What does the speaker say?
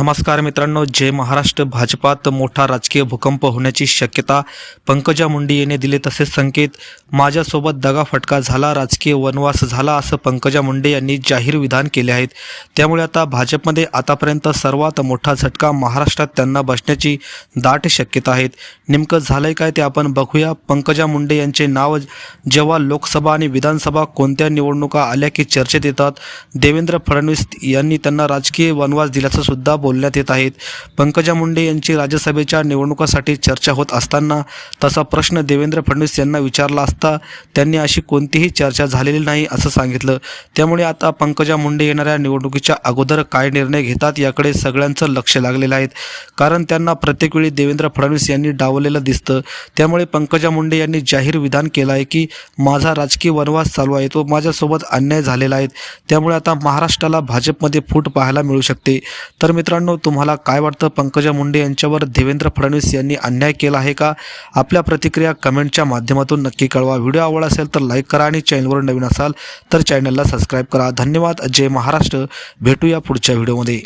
नमस्कार मित्रांनो जय महाराष्ट्र. भाजपात मोठा राजकीय भूकंप होण्याची शक्यता पंकजा मुंडे यांनी दिले तसे संकेत. माझ्यासोबत दगाफटका झाला राजकीय वनवास झाला असं पंकजा मुंडे यांनी जाहीर विधान केले आहेत. त्यामुळे आता भाजपमध्ये आतापर्यंत सर्वात मोठा झटका महाराष्ट्रात त्यांना बसण्याची दाट शक्यता आहेत. नेमकं झालंय काय ते आपण बघूया. पंकजा मुंडे यांचे नाव जेव्हा लोकसभा आणि विधानसभा कोणत्या निवडणुका आल्या की चर्चेत येतात देवेंद्र फडणवीस यांनी त्यांना राजकीय वनवास दिल्याचं सुद्धा बोलण्यात येत आहेत. पंकजा मुंडे यांची राज्यसभेच्या निवडणुकासाठी चर्चा होत असताना तसा प्रश्न देवेंद्र फडणवीस यांना विचारला असता त्यांनी अशी कोणतीही चर्चा झालेली नाही असं सांगितलं. त्यामुळे आता पंकजा मुंडे येणाऱ्या निवडणुकीच्या अगोदर काय निर्णय घेतात याकडे सगळ्यांचं लक्ष लागलेलं आहे. कारण त्यांना प्रत्येक वेळी देवेंद्र फडणवीस यांनी डावलेलं दिसतं. त्यामुळे पंकजा मुंडे यांनी जाहीर विधान केलं आहे की माझा राजकीय वनवास चालू आहे. तो माझ्यासोबत अन्याय झालेला आहे. त्यामुळे आता महाराष्ट्राला भाजपमध्ये फूट पाहायला मिळू शकते. तर मित्रांनो तुम्हाला काय वाटतं? पंकजा मुंडे यांच्यावर देवेंद्र फडणवीस यांनी अन्याय केला आहे का? आपल्या प्रतिक्रिया कमेंटच्या माध्यमातून नक्की कळवा. व्हिडिओ आवड असेल तर लाईक करा आणि चॅनलवर नवीन असाल तर चॅनलला सबस्क्राईब करा. धन्यवाद. जय महाराष्ट्र. भेटूया पुढच्या व्हिडिओमध्ये.